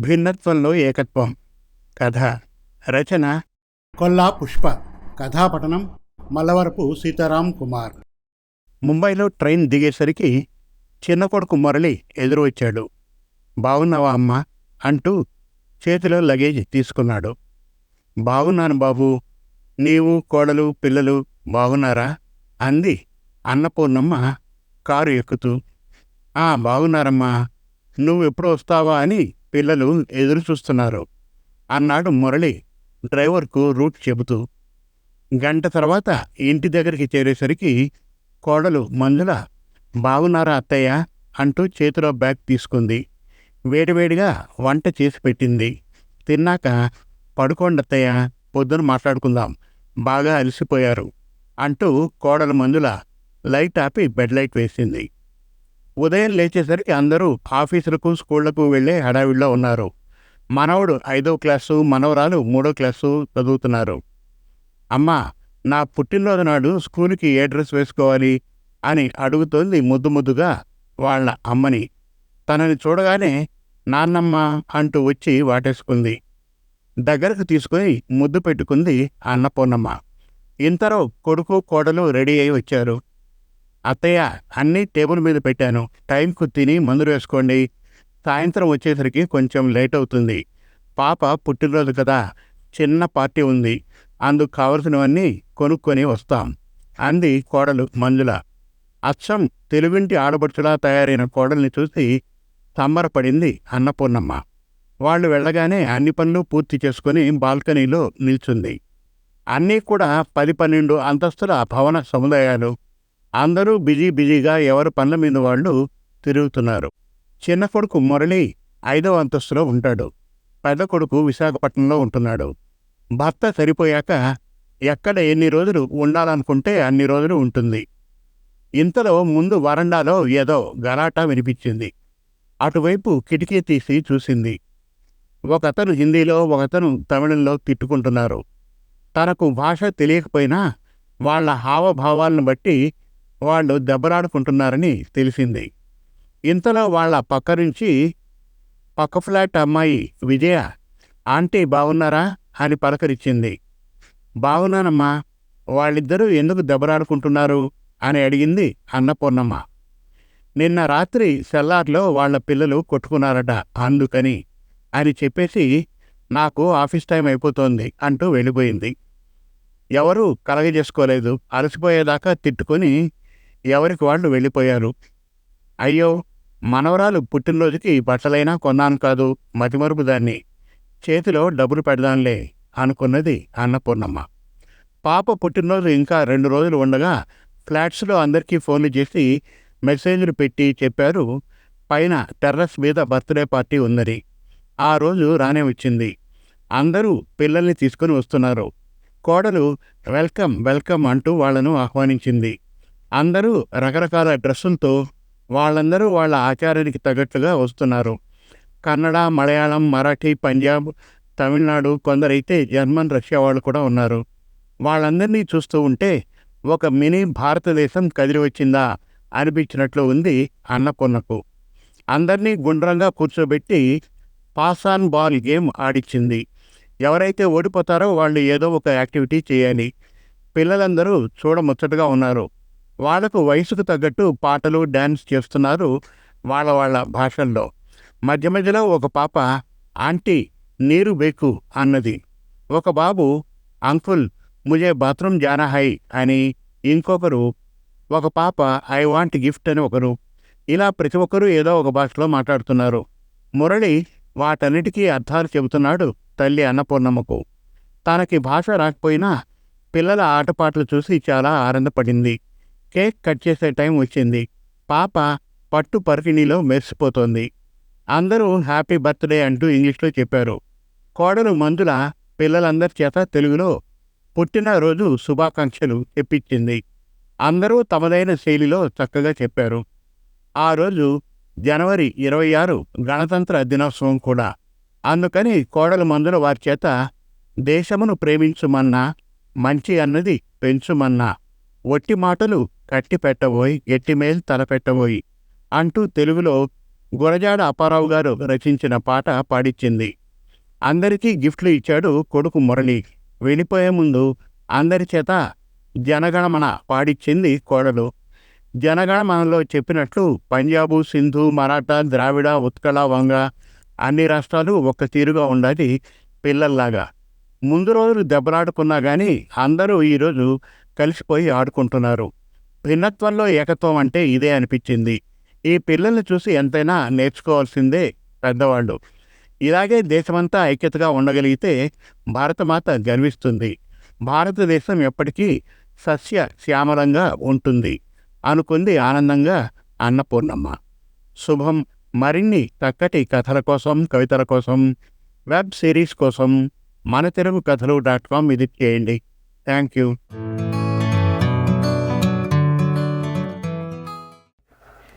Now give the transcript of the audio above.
భిన్నత్వంలో ఏకత్వం. కథ రచన కొల్లా పుష్ప కథాపఠనం మల్లవరపు సీతారాం కుమార్. ముంబైలో ట్రైన్ దిగేసరికి చిన్న కొడుకు మురళి ఎదురు వచ్చాడు బాగున్నావా అమ్మా? అంటూ చేతిలో లగేజ్ తీసుకున్నాడు. బాగున్నాను బాబు. నీవు కోడలు పిల్లలు బాగున్నారా అంది అన్నపూర్ణమ్మ కారు ఎక్కుతూ. ఆ బాగున్నారమ్మా నువ్వు ఎప్పుడు వస్తావా అని పిల్లలు ఎదురు చూస్తున్నారు. అన్నాడు మురళి డ్రైవర్కు రూట్ చెబుతూ. గంట తర్వాత ఇంటి దగ్గరికి చేరేసరికి కోడలు మంజుల బాగున్నారా అత్తయ్య? అంటూ చేతిలో బ్యాగ్ తీసుకుంది. వేడివేడిగా వంట చేసి పెట్టింది. తిన్నాక పడుకోండి అత్తయ్య పొద్దున మాట్లాడుకుందాం. బాగా అలసిపోయారు అంటూ కోడలు మందుల లైట్ ఆపి బెడ్ లైట్ వేసింది. ఉదయం లేచేసరికి అందరూ ఆఫీసులకు స్కూళ్ళకు వెళ్ళే హడావిడిలో ఉన్నారు. మనవడు ఐదో క్లాసు మనవరాలు మూడో క్లాసు చదువుతున్నారు. అమ్మా నా పుట్టినరోజు నాడు స్కూల్కి ఏ డ్రెస్ వేసుకోవాలి? అని అడుగుతోంది ముద్దు ముద్దుగా వాళ్ళ అమ్మని. తనని చూడగానే నాన్నమ్మ అంటూ వచ్చి వాటేసుకుంది. దగ్గరకు తీసుకొని ముద్దు పెట్టుకుంది అన్నపూర్ణమ్మ. ఇంతలో కొడుకు కోడలు రెడీ అయి వచ్చారు. అత్తయ్య అన్నీ టేబుల్ మీద పెట్టాను. టైంకు తిని మందులు వేసుకోండి. సాయంత్రం వచ్చేసరికి కొంచెం లేట్ అవుతుంది. పాప పుట్టినరోజు కదా చిన్న పార్టీ ఉంది. అందుకు కావలసినవన్నీ కొనుక్కొని వస్తాం అంది కోడలు మంజుల. అచ్చం తెలుగింటి ఆడబడుచులా తయారైన కోడల్ని చూసి సంబరపడింది అన్నపూర్ణమ్మ. వాళ్ళు వెళ్ళగానే అన్ని పనులు పూర్తి చేసుకుని బాల్కనీలో నిల్చుంది. అన్నీ కూడా పది పన్నెండు అంతస్తుల భవన సముదాయాలు అందరూ బిజీ బిజీగా ఎవరు పనుల మీద వాళ్ళు తిరుగుతున్నారు. చిన్న కొడుకు మురళి ఐదవ అంతస్తులో ఉంటాడు. పెద్ద కొడుకు విశాఖపట్నంలో ఉంటున్నాడు. భర్త సరిపోయాక ఎక్కడ ఎన్ని రోజులు ఉండాలనుకుంటే అన్ని రోజులు ఉంటుంది. ఇంతలో ముందు వరండాలో ఏదో గలాటా వినిపించింది. అటువైపు కిటికీ తీసి చూసింది. ఒకతను హిందీలో ఒకతను తమిళంలో తిట్టుకుంటున్నారు. తనకు భాష తెలియకపోయినా వాళ్ళ హావభావాలను బట్టి వాళ్ళు దెబ్బలాడుకుంటున్నారని తెలిసింది. ఇంతలో వాళ్ళ పక్క నుంచి పక్క ఫ్లాట్ అమ్మాయి విజయ ఆంటీ బాగున్నారా అని పలకరించింది బాగున్నానమ్మా వాళ్ళిద్దరూ ఎందుకు దెబ్బలాడుకుంటున్నారు? అని అడిగింది అన్నపూర్ణమ్మ. నిన్న రాత్రి సెల్లార్లో వాళ్ళ పిల్లలు కొట్టుకున్నారట అందుకని అని చెప్పేసి నాకు ఆఫీస్ టైం అయిపోతోంది అంటూ వెళ్ళిపోయింది. ఎవరూ కలగజేసుకోలేదు. అలసిపోయేదాకా తిట్టుకొని ఎవరికి వాళ్ళు వెళ్ళిపోయారు? అయ్యో మనవరాలు పుట్టినరోజుకి బట్టలైనా కొన్నాను కాదు మతిమరుపు దాన్ని. చేతిలో డబ్బులు పెడదాంలే అనుకున్నది అన్నపూర్ణమ్మ. పాప పుట్టినరోజు ఇంకా రెండు రోజులు ఉండగా ఫ్లాట్స్లో అందరికీ ఫోన్లు చేసి మెసేజ్లు పెట్టి చెప్పారు. పైన టెర్రస్ మీద బర్త్డే పార్టీ ఉందని. ఆ రోజు రానే వచ్చింది. అందరూ పిల్లల్ని తీసుకుని వస్తున్నారు. కోడలు వెల్కమ్ వెల్కమ్ అంటూ వాళ్ళను ఆహ్వానించింది. అందరూ రకరకాల డ్రెస్సులతో వాళ్ళందరూ వాళ్ళ ఆచారానికి తగ్గట్టుగా వస్తున్నారు. కన్నడ మలయాళం మరాఠీ పంజాబ్ తమిళనాడు కొందరైతే జర్మన్ రష్యా వాళ్ళు కూడా ఉన్నారు. వాళ్ళందరినీ చూస్తూ ఉంటే ఒక మినీ భారతదేశం కదిలి వచ్చిందా అనిపించినట్లు ఉంది అన్నపూర్ణకు. అందరినీ గుండ్రంగా కూర్చోబెట్టి పాస్ ఆన్ బాల్ గేమ్ ఆడిచ్చింది. ఎవరైతే ఓడిపోతారో వాళ్ళు ఏదో ఒక యాక్టివిటీ చేయాలి. పిల్లలందరూ చూడముచ్చటగా ఉన్నారు. వాళ్ళకు వయసుకు తగ్గట్టు పాటలు డ్యాన్స్ చేస్తున్నారు వాళ్ళ వాళ్ళ భాషల్లో. మధ్య మధ్యలో ఒక పాప ఆంటీ నీరు బేకు అన్నది. ఒక బాబు అంకుల్ ముజే బాత్రూమ్ జానా హై అని ఇంకొకరు ఒక పాప ఐ వాంట్ గిఫ్ట్ అని ఒకరు. ఇలా ప్రతి ఒక్కరూ ఏదో ఒక భాషలో మాట్లాడుతున్నారు. మురళి వాటన్నిటికీ అర్థాలు చెబుతున్నాడు తల్లి అన్నపూర్ణమ్మకు. తనకి భాష రాకపోయినా పిల్లల ఆటపాటలు చూసి చాలా ఆనందపడింది. కేక్ కట్ చేసే టైం వచ్చింది. పాప పట్టు పరికిణిలో మెరిసిపోతోంది. అందరూ హ్యాపీ బర్త్డే అంటూ ఇంగ్లీష్లో చెప్పారు. కోడలు మందుల పిల్లలందరి చేత తెలుగులో పుట్టినరోజు శుభాకాంక్షలు చెప్పించింది అందరూ తమదైన శైలిలో చక్కగా చెప్పారు. ఆ రోజు జనవరి ఇరవై ఆరు గణతంత్ర దినోత్సవం కూడా. అందుకని కోడలు మందుల వారి చేత దేశమును ప్రేమించుమన్నా మంచి అన్నది పెంచుమన్నా ఒట్టి మాటలు కట్టి పెట్టబోయి ఎట్టిమేల్ తలపెట్టబోయి అంటూ తెలుగులో గురజాడ అప్పారావు గారు రచించిన పాట పాడిచ్చింది. అందరికీ గిఫ్ట్లు ఇచ్చాడు కొడుకు మురళి. వెళ్ళిపోయే ముందు అందరి చేత జనగణమన పాడిచ్చింది కోడలు. జనగణమనలో చెప్పినట్లు పంజాబు సింధు మరాఠా ద్రావిడ ఉత్కళ వంగ అన్ని రాష్ట్రాలు ఒక్క తీరుగా ఉండాలి పిల్లల్లాగా. ముందు రోజులు దెబ్బలాడుకున్నా కానీ అందరూ ఈరోజు కలిసిపోయి ఆడుకుంటున్నారు. భిన్నత్వంలో ఏకత్వం అంటే ఇదే అనిపించింది. ఈ పిల్లల్ని చూసి ఎంతైనా నేర్చుకోవాల్సిందే పెద్దవాళ్ళు. ఇలాగే దేశమంతా ఐక్యతగా ఉండగలిగితే భారతమాత గర్విస్తుంది. భారతదేశం ఎప్పటికీ సస్య శ్యామలంగా ఉంటుంది. అనుకుంది ఆనందంగా అన్నపూర్ణమ్మ. శుభం మరిన్ని చక్కటి కథల కోసం కవితల కోసం వెబ్ సిరీస్ కోసం మన Telugu Kathalu dot com visit చేయండి. Thank you